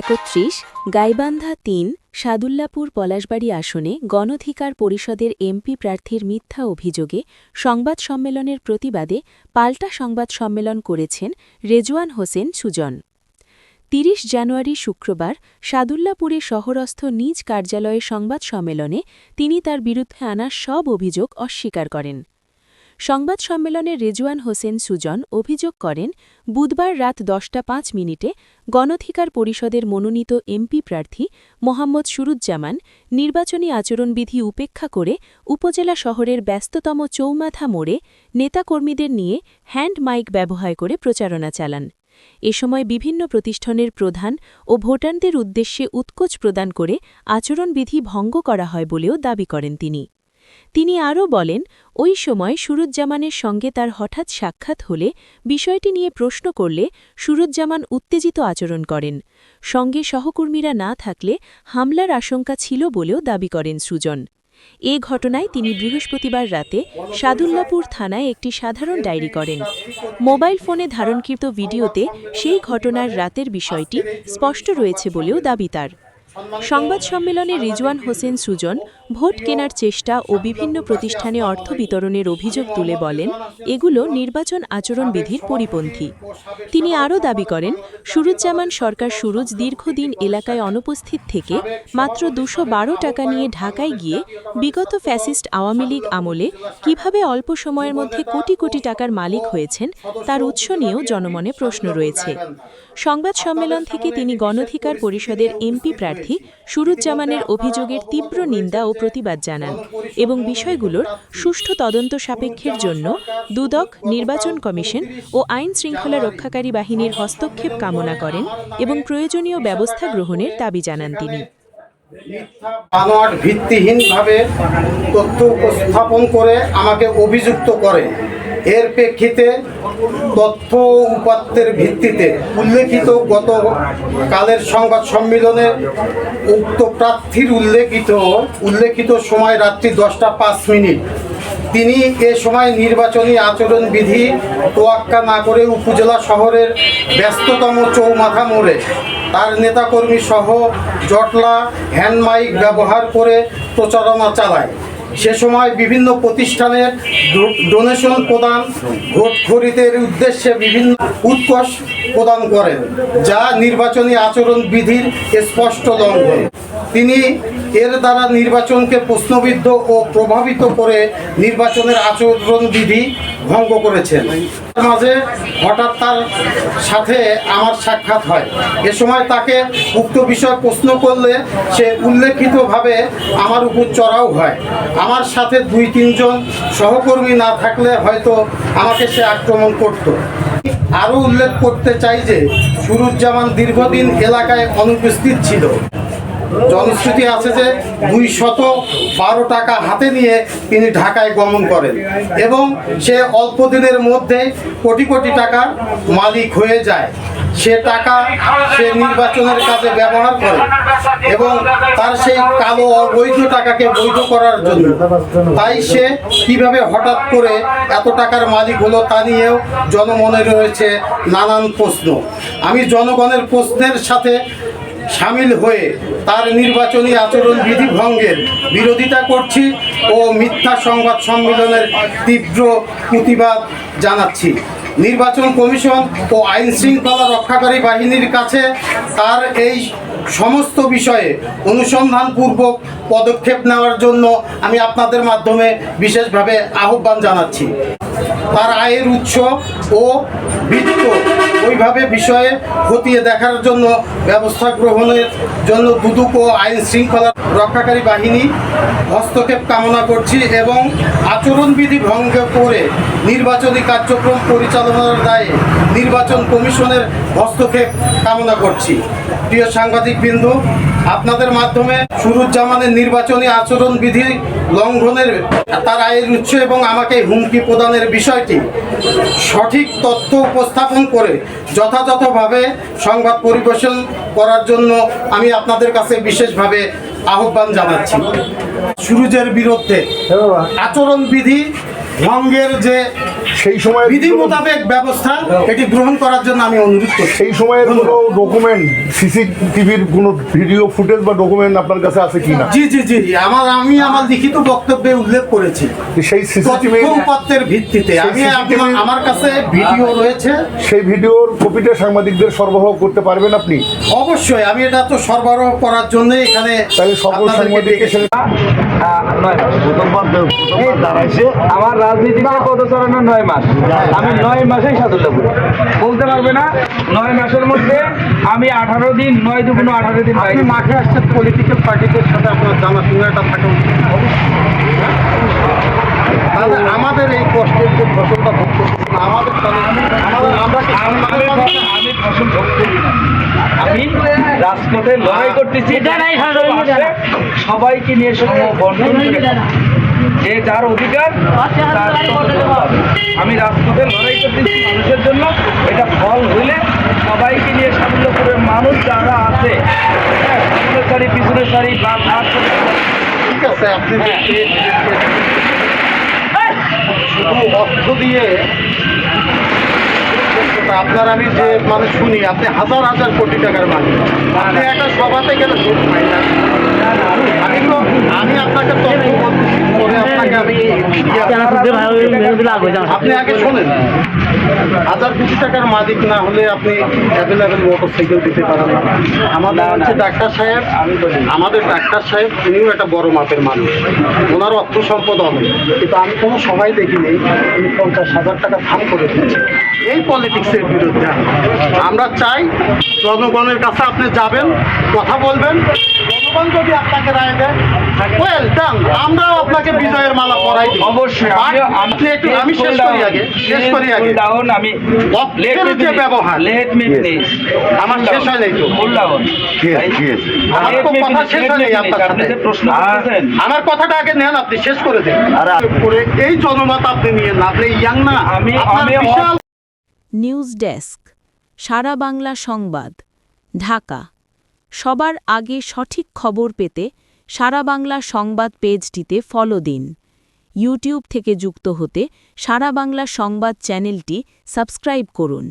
একত্রিশ, গাইবান্ধা তিন, সাদুল্লাপুর পলাশবাড়ি আসনে গণধিকার পরিষদের এমপি প্রার্থীর মিথ্যা অভিযোগে সংবাদ সম্মেলনের প্রতিবাদে পাল্টা সংবাদ সম্মেলন করেছেন রেজওয়ান হোসেন সুজন। তিরিশ জানুয়ারি শুক্রবার সাদুল্লাপুরে শহরস্থ নিজ কার্যালয়ে সংবাদ সম্মেলনে তিনি তার বিরুদ্ধে আনা সব অভিযোগ অস্বীকার করেন। সংবাদ সম্মেলনে রেজওয়ান হোসেন সুজন অভিযোগ করেন, বুধবার রাত দশটা পাঁচ মিনিটে গণধিকার পরিষদের মনোনীত এমপি প্রার্থী মোহাম্মদ সুরুজ্জামান নির্বাচনী আচরণবিধি উপেক্ষা করে উপজেলা শহরের ব্যস্ততম চৌমাথা মোড়ে নেতাকর্মীদের নিয়ে হ্যান্ড মাইক ব্যবহার করে প্রচারণা চালান। এ সময় বিভিন্ন প্রতিষ্ঠানের প্রধান ও ভোটারদের উদ্দেশ্যে উৎকোচ প্রদান করে আচরণবিধি ভঙ্গ করা হয় বলেও দাবি করেন তিনি। তিনি আরও বলেন, ওই সময় সুরুজ্জামানের সঙ্গে তার হঠাৎ সাক্ষাৎ হলে বিষয়টি নিয়ে প্রশ্ন করলে সুরুজ্জামান উত্তেজিত আচরণ করেন। সঙ্গে সহকর্মীরা না থাকলে হামলার আশঙ্কা ছিল বলেও দাবি করেন সুজন। এ ঘটনায় তিনি বৃহস্পতিবার রাতে সাদুল্লাপুর থানায় একটি সাধারণ ডায়েরি করেন। মোবাইল ফোনে ধারণকৃত ভিডিওতে সেই ঘটনার রাতের বিষয়টি স্পষ্ট রয়েছে বলেও দাবি তার। সংবাদ সম্মেলনে রিজওয়ান হোসেন সুজন ভোট কেনার চেষ্টা ও বিভিন্ন প্রতিষ্ঠানে অর্থ বিতরণের অভিযোগ তুলে বলেন, এগুলো নির্বাচন আচরণবিধির পরিপন্থী। তিনি আরও দাবি করেন, সুরুজ্জামান সরকার সুরুজ দীর্ঘদিন এলাকায় অনুপস্থিত থেকে মাত্র দুশো টাকা নিয়ে ঢাকায় গিয়ে বিগত ফ্যাসিস্ট আওয়ামী লীগ আমলে কীভাবে অল্প সময়ের মধ্যে কোটি কোটি টাকার মালিক হয়েছেন, তার উৎস নিয়েও জনমনে প্রশ্ন রয়েছে। সংবাদ সম্মেলন থেকে তিনি গণধিকার পরিষদের এমপি প্রার্থী সুরুজ্জামানের অভিযোগের তীব্র নিন্দা ও প্রতিবাদ জানান এবং বিষয়গুলোর সুষ্ঠু তদন্ত সাপেক্ষের জন্য দুদক, নির্বাচন কমিশন ও আইন শৃঙ্খলা রক্ষাকারী বাহিনীর হস্তক্ষেপ কামনা করেন এবং প্রয়োজনীয় ব্যবস্থা গ্রহণের দাবি জানান তিনি। ভিত্তিহীনভাবে তথ্য উপস্থাপন করে আমাকে অভিযুক্ত করে। এর প্রেক্ষিতে তথ্য উপাত্তের ভিত্তিতে উল্লেখিত গত কালের সংবাদ সম্মেলনে উক্ত প্রার্থীর উল্লেখিত উল্লেখিত সময় রাত্রি দশটা পাঁচ মিনিট। তিনি এ সময় নির্বাচনী আচরণবিধি তোয়াক্কা না করে উপজেলা শহরের ব্যস্ততম চৌমাথা মোড়ে তার নেতাকর্মী সহ জটলা হ্যান্ড মাইক ব্যবহার করে প্রচারণা চালায়। সে সময় বিভিন্ন প্রতিষ্ঠানের ডোনেশন প্রদান, ভোট খরিদের উদ্দেশ্যে বিভিন্ন উৎকর্ষ প্রদান করেন, যা নির্বাচনী আচরণ বিধির স্পষ্ট লঙ্ঘন। তিনি এর দ্বারা নির্বাচনকে প্রশ্নবিদ্ধ ও প্রভাবিত করে নির্বাচনের আচরণ বিধি ভঙ্গ করেছেন। মাঝে হঠাৎ তার সাথে আমার সাক্ষাৎ হয়। এ সময় তাকে উক্ত বিষয় প্রশ্ন করলে সে উল্লেখিতভাবে আমার উপর চড়াও হয়। আমার সাথে দুই, তিনজন সহকর্মী না থাকলে হয়তো আমাকে সে আক্রমণ করত। আরও উল্লেখ করতে চাই যে, সুরুজ্জামান দীর্ঘদিন এলাকায় অনুপস্থিত ছিল। জনশ্রুতি আছে যে দুই শত বারো টাকা হাতে নিয়ে তিনি ঢাকায় গমন করেন এবং সে অল্প দিনের মধ্যে কোটি কোটি টাকার মালিক হয়ে যায়। সে টাকা সে নির্বাচনের কাজে ব্যবহার করে এবং তার সেই কালো অবৈধ টাকাকে বৈধ করার জন্য। তাই সে কীভাবে হঠাৎ করে এত টাকার মালিক হলো তা নিয়েও জনমনে রয়েছে নানান প্রশ্ন। আমি জনগণের প্রশ্নের সাথে সামিল হয়ে তার নির্বাচনী আচরণ বিধি ভঙ্গের বিরোধিতা করছি ও মিথ্যা সংবাদ সম্মেলনের তীব্র প্রতিবাদ জানাচ্ছি। নির্বাচন কমিশন ও আইন শৃঙ্খলা রক্ষাকারী বাহিনীর কাছে তার এই সমস্ত বিষয়ে অনুসন্ধানপূর্বক পদক্ষেপ নেওয়ার জন্য আমি আপনাদের মাধ্যমে বিশেষভাবে আহ্বান জানাচ্ছি। তার আয়ের উৎস ও বৃত্ত ওইভাবে বিষয়ে খতিয়ে দেখার জন্য ব্যবস্থা গ্রহণের জন্য দুদক ও আইন শৃঙ্খলা রক্ষাকারী বাহিনী হস্তক্ষেপ কামনা করছি এবং আচরণবিধি ভঙ্গ করে নির্বাচনী কার্যক্রম পরিচালনার দায়ে নির্বাচন কমিশনের হস্তক্ষেপ কামনা করছি। প্রিয় সাংবাদিক বিন্দু আপনাদের মাধ্যমে সুরুজ্জামানের নির্বাচনী আচরণবিধি লঙ্ঘনের তার আয়ের উৎস এবং আমাকে হুমকি প্রদানের বিষয়টি সঠিক তথ্য উপস্থাপন করে যথাযথভাবে সংবাদ পরিবেশন করার জন্য আমি আপনাদের কাছে বিশেষভাবে আহ্বান জানাচ্ছি। সুরুজের বিরুদ্ধে আচরণবিধি ভঙ্গের যে সেই সময় বিধি মোতাবেক ব্যবস্থা এটি গ্রহণ করার জন্য আমি অনুরোধ করছি সেই সময়ের কোনো ডকুমেন্ট সিসিটিভির কোনো ভিডিও ফুটেজ বা ডকুমেন্ট আপনার কাছে আছে কি না জি জি জি আমার আমি আমার লিখিত বক্তব্যে উল্লেখ করেছি সেই সিসিটিভি ভিত্তিতে আমি আমার কাছে ভিডিও রয়েছে সেই ভিডিওর কপিটা সাংবাদিকদের সরবরাহ করতে পারবেন আপনি অবশ্যই আমি এটা তো সরবরাহ করার জন্য এখানে তাহলে সকল সাংবাদিককে আমার রাজনীতিতে পদ চালানো নয় মাস। আমি নয় মাসেই সাদুল্লাপুর বলতে পারবে না নয় মাসের মধ্যে আমি আঠারো দিন নয় দুগুণ আঠারো দিন আপনি মাঠে আসছে পলিটিক্যাল পার্টিদের সাথে আপনার জানাশোনাটা থাকা। তাহলে আমাদের এই কষ্টের যে ফসলটা ভোগ করছি আমাদের আমি আমি ফসল ভোগ করি না। আমি রাজপথে লড়াই করতেছি। সবাইকে নিয়ে করে। খাব। যে যার অধিকার। আমি রাজপথে লড়াই করতেছি মানুষের জন্য। এটা ফল হইলে সবাইকে নিয়ে সাফল্যপুরের মানুষ যারা আছে। হ্যাঁ, সামনের সারি পিছনের সারি বা ঠিক আছে আপনি শুধু অর্থ দিয়ে আপনার আমি যে মানে শুনি আপনি হাজার হাজার কোটি টাকার মালিক আপনি একটা সভাতে গেলে ভোট পাই না আমি তো আমি আপনাকে তথ্য বলতেছি আপনাকে আমি আপনি আগে শোনেন। হাজার কোটি টাকার মালিক না হলে আপনি অ্যাভেলেবেল দিতে পারেন না। আমাদের হচ্ছে ডাক্তার সাহেব আমাদের ডাক্তার সাহেব উনিও একটা বড় মাপের মানুষ। ওনার অর্থ সম্পদ অনেক। কিন্তু আমি কোনো সবাই দেখিনি উনি পঞ্চাশ হাজার টাকা ফান করে দিচ্ছে এই পলিটিক্সের বিরুদ্ধে আমরা চাই জনগণের কাছে আপনি যাবেন কথা বলবেন। জনগণ যদি আপনাকে রায় দেয় ওয়েল ডান আমরাও আপনাকে বিজয়ের মালা পরাই দিই অবশ্যই আমি একটু আমি শেষ করি আগে শেষ করি আগে। ডাউন আমি যে ব্যবহার? লেট মি ফিনিশ আমার শেষ হয় নাই তো। ফুল ডাউন আমার কথা শেষ হয় নাই আপনার সাথে। প্রশ্ন করতেছেন। আমার কথাটা আগে নেন আপনি শেষ করে দেন। করে এই জনমত আপনি নিয়ে না আপনি ইয়াং না। আমি- আমি- বিশাল নিউজ ডেস্ক সারা বাংলা সংবাদ ঢাকা। সবার আগে সঠিক খবর পেতে সারা বাংলা সংবাদ পেজটিতে ফলো দিন। ইউটিউব থেকে যুক্ত হতে সারা বাংলা সংবাদ চ্যানেলটি সাবস্ক্রাইব করুন।